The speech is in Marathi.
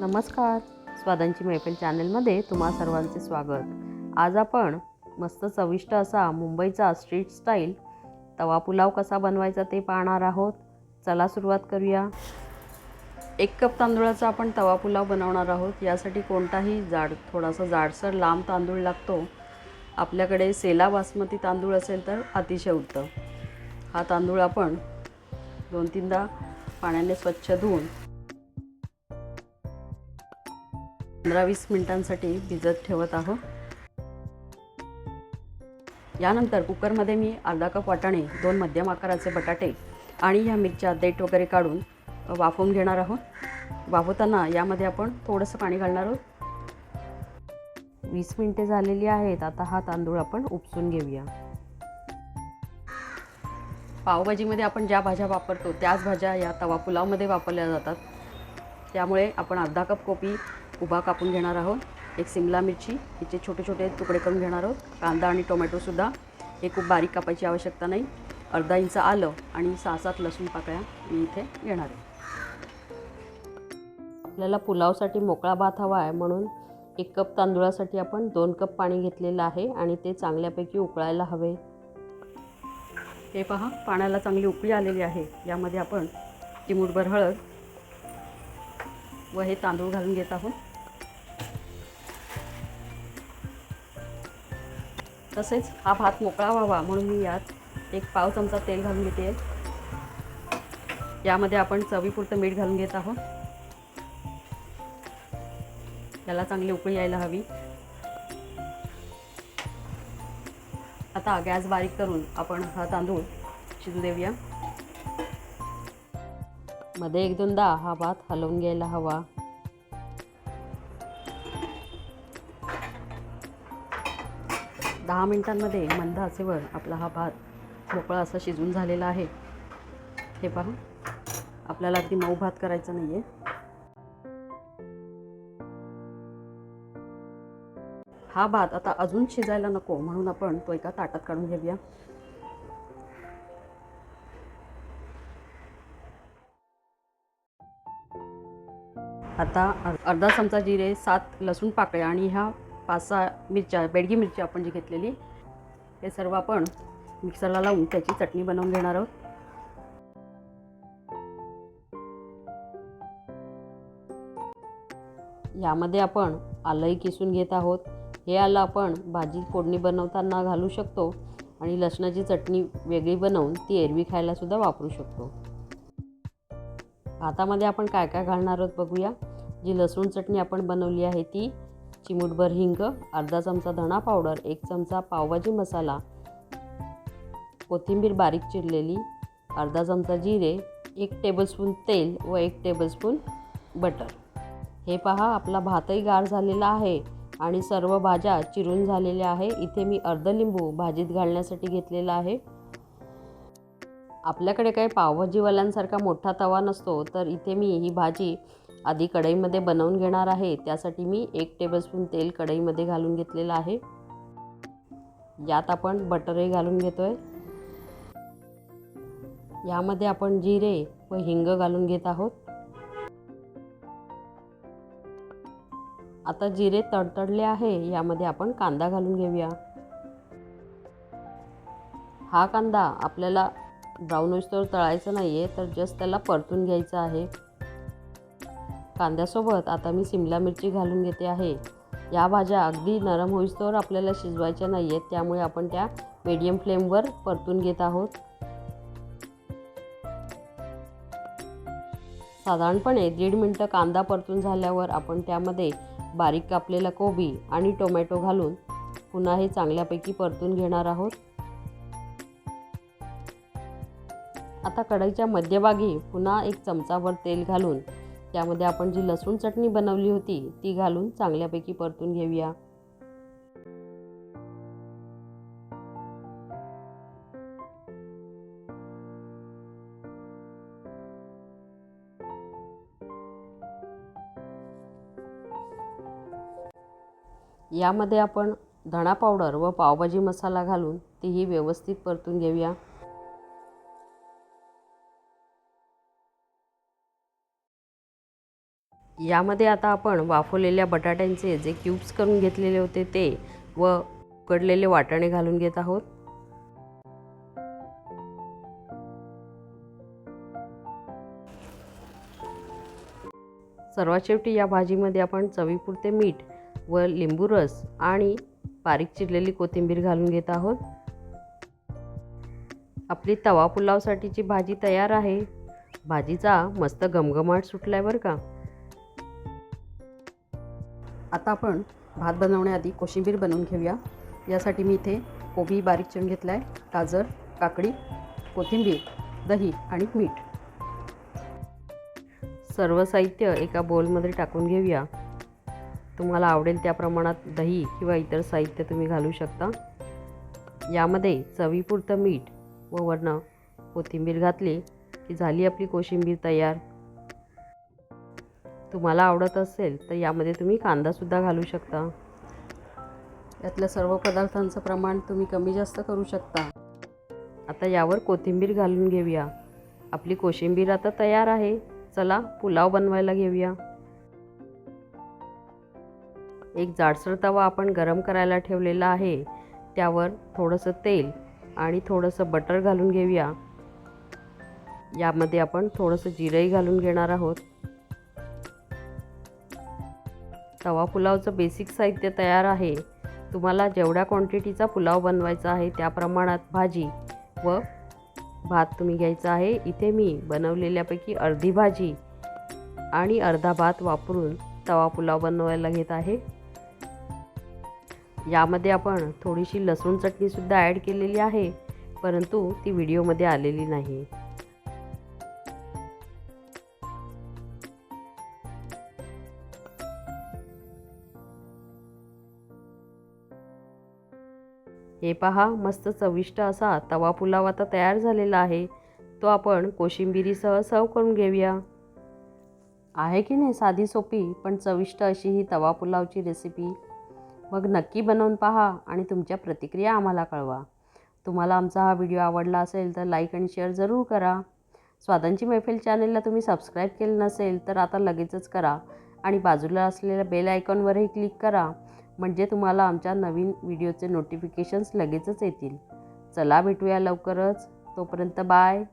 नमस्कार. स्वादांची मैफिल चॅनलमध्ये तुम्हा सर्वांचे स्वागत. आज आपण मस्त चविष्ट असा मुंबईचा स्ट्रीट स्टाईल तवा पुलाव कसा बनवायचा ते पाहणार आहोत. चला सुरुवात करूया. एक कप तांदूळाचा आपण तवा पुलाव बनवणार आहोत. यासाठी कोणताही जाड थोडासा जाडसर लांब तांदूळ लागतो. आपल्याकडे सेला बासमती तांदूळ असेल तर अतिशय उत्तम. हा तांदूळ आपण दोन तीनदा पाण्याने स्वच्छ धुवून पंधरा वीस मिनिटांसाठी भिजत ठेवत आहोत. यानंतर कुकरमध्ये मी अर्धा कप वाटाणे दोन मध्यम आकाराचे बटाटे आणि ह्या मिरच्या देठ वगैरे काढून वाफवून घेणार आहोत. वाफवताना यामध्ये आपण थोडंसं पाणी घालणार आहोत. वीस मिनटे झालेली आहेत. आता हा तांदूळ आपण उपसून घेऊया. पावभाजीमध्ये आपण ज्या भाज्या वापरतो त्याच भाज्या या तवा पुलावमध्ये वापरल्या जातात. त्यामुळे आपण अर्धा कप कोपी उभा कापून घेणार आहोत. एक सिमला मिरची हिचे छोटे छोटे तुकडे करून घेणार आहोत. कांदा आणि टोमॅटोसुद्धा हे खूप बारीक कापायची आवश्यकता नाही. अर्धा इंच आलं आणि सहा सात लसूण पाकळ्या मी इथे घेणार आहे. आपल्याला पुलावसाठी मोकळा भात हवा आहे म्हणून एक कप तांदूळासाठी आपण दोन कप पाणी घेतलेलं आहे आणि ते चांगल्यापैकी उकळायला हवे. हे पहा पाण्याला चांगली उकळी आलेली आहे. यामध्ये आपण चिमूटभर हळद व हे तांदूळ घालून घेत आहोत. तसेच हा भात मोकळा व्हावा म्हणून मी यात एक पाव चमचा तेल घालून घेते. यामध्ये आपण चवीपुरतं मीठ घालून घेत आहोत. याला चांगली उकळी यायला हवी. आता गॅस बारीक करून आपण हा तांदूळ शिजू देऊया. मध्ये एक दोनदा हा भात हलवून घ्यायला हवा. दहा मिनटांमध्ये मंद आचेवर आपला हा भात मोकळा असा शिजून झालेला आहे. हे पहा. आपल्याला अगदी मऊ भात करायचा नाही आहे हा भात आता अजून शिजायला नको म्हणून आपण तो एका ताटात काढून घेऊया. आता अर्धा चमचा जिरे सात लसूण पाकळ्या आणि ह्या पाच सहा मिरच्या बेडगी मिरची आपण जी घेतलेली हे सर्व आपण मिक्सरला लावून त्याची चटणी बनवून घेणार आहोत. यामध्ये आपण आलंही किसून घेत आहोत. हे आलं आपण भाजी फोडणी बनवताना घालू शकतो आणि लसणाची चटणी वेगळी बनवून ती एरवी खायलासुद्धा वापरू शकतो. भातामध्ये आपण काय काय घालणार आहोत बघूया. जी लसूण चटणी आपण बनवली आहे ती चिमूटभर हिंग अर्धा चमचा धणा पावडर एक चमचा पावभाजी मसाला कोथिंबीर बारीक चिरलेली अर्धा चमचा जिरे एक टेबलस्पून तेल व एक टेबलस्पून बटर हे पहा आपला भातही गार झालेला आहे आणि सर्व भाज्या चिरून झालेल्या आहे इथे मी अर्ध लिंबू भाजीत घालण्यासाठी घेतलेला आहे. आपल्याकडे काही पावभाजीवाल्यांसारखा मोठा तवा नसतो तर इथे मी ही भाजी आधी कढईमध्ये बनवून घेणार आहे. त्यासाठी मी एक टेबलस्पून तेल कढईमध्ये घालून घेतलेलं आहे. यात आपण बटरही घालून घेतो आहे यामध्ये आपण जिरे व हिंग घालून घेत आहोत. आता जिरे तडतडले आहे यामध्ये आपण कांदा घालून घेऊया. हा कांदा आपल्याला ब्राऊन होईस्तोवर तळायचा नाही आहे तर जस्ट त्याला परतून घ्यायचा आहे. कांद्यासोबत आता मी सिमला मिरची घालून घेते आहे. या भाज्या अगदी नरम होईस्तोवर आपल्याला शिजवायच्या नाही आहेत त्यामुळे आपण त्या मीडियम फ्लेमवर परतून घेत आहोत. साधारणपणे दीड मिनटं कांदा परतून झाल्यावर आपण त्यामध्ये बारीक कापलेला कोबी आणि टोमॅटो घालून पुन्हा हे चांगल्यापैकी परतून घेणार आहोत. आता कढईच्या मध्यभागी पुन्हा एक चमचाभर तेल घालून त्यामध्ये आपण जी लसूण चटणी बनवली होती ती घालून चांगल्यापैकी परतून घेऊया. यामध्ये आपण धणा पावडर व पावभाजी मसाला घालून तीही व्यवस्थित परतून घेऊया. यामध्ये आता आपण वाफवलेल्या बटाट्यांचे जे क्यूब्स करून घेतलेले होते ते व उकडलेले वाटाणे घालून घेत आहोत. सर्वात शेवटी या भाजीमध्ये आपण चवीपुरते मीठ व लिंबू रस आणि बारीक चिरलेली कोथिंबीर घालून घेत आहोत. आपली तवा पुलावसाठीची भाजी तयार आहे. भाजीचा मस्त घमघमाट सुटलाय बरं का. आता आपण भात बनवण्याआधी कोशिंबीर बनवून घेऊया. यासाठी मी इथे कोबी बारीक चिरून घेतला आहे गाजर काकडी कोथिंबीर दही आणि मीठ. सर्व साहित्य एका बोलमध्ये टाकून घेऊया. तुम्हाला आवडेल त्या प्रमाणात दही किंवा इतर साहित्य तुम्ही घालू शकता. यामध्ये चवीपुरतं मीठ व वर्ण कोथिंबीर घातली की झाली आपली कोशिंबीर तयार. तुम्हाला आवडत असेल तर यामध्ये तुम्ही कांदासुद्धा घालू शकता. यातल्या सर्व पदार्थांचं प्रमाण तुम्ही कमी जास्त करू शकता. आता यावर कोथिंबीर घालून घेऊया. आपली कोशिंबीर आता तयार आहे. चला पुलाव बनवायला घेऊया. एक जाडसर तवा आपण गरम करायला ठेवलेला आहे. त्यावर थोडंसं तेल आणि थोडंसं बटर घालून घेऊया. यामध्ये आपण थोडंसं जिरंही घालून घेणार आहोत. तवा पुलावचं बेसिक साहित्य तयार आहे. तुम्हाला जेवढ्या क्वांटिटीचा पुलाव बनवायचा आहे त्या प्रमाणात भाजी व भात तुम्ही घ्यायचा आहे. इथे मी बनवलेल्यापैकी अर्धी भाजी आणि अर्धा भात वापरून तवा पुलाव बनवायला घेत आहे. यामध्ये आपण थोडीशी लसूण चटणीसुद्धा ॲड केलेली आहे परंतु ती व्हिडिओमध्ये आलेली नाही. हे पहा मस्त चविष्ट असा तवा पुलाव आता तयार झालेला आहे. तो आपण कोशिंबिरीसह सर्व करून घेऊया. आहे की नाही साधी सोपी पण चविष्ट अशी ही तवा पुलावची रेसिपी मग नक्की बनवून पहा आणि तुमच्या प्रतिक्रिया आम्हाला कळवा. तुम्हाला आमचा हा व्हिडिओ आवडला असेल तर लाईक आणि शेअर जरूर करा. स्वादांची मैफिल चॅनेलला तुम्ही सबस्क्राईब केलं नसेल तर आता लगेचच करा आणि बाजूला असलेल्या बेल आयकॉनवरही क्लिक करा. म्हणजे तुम्हाला आमच्या नवीन व्हिडिओचे नोटिफिकेशन्स लगेचच येतील. चला भेटूया लवकरच. तोपर्यंत बाय.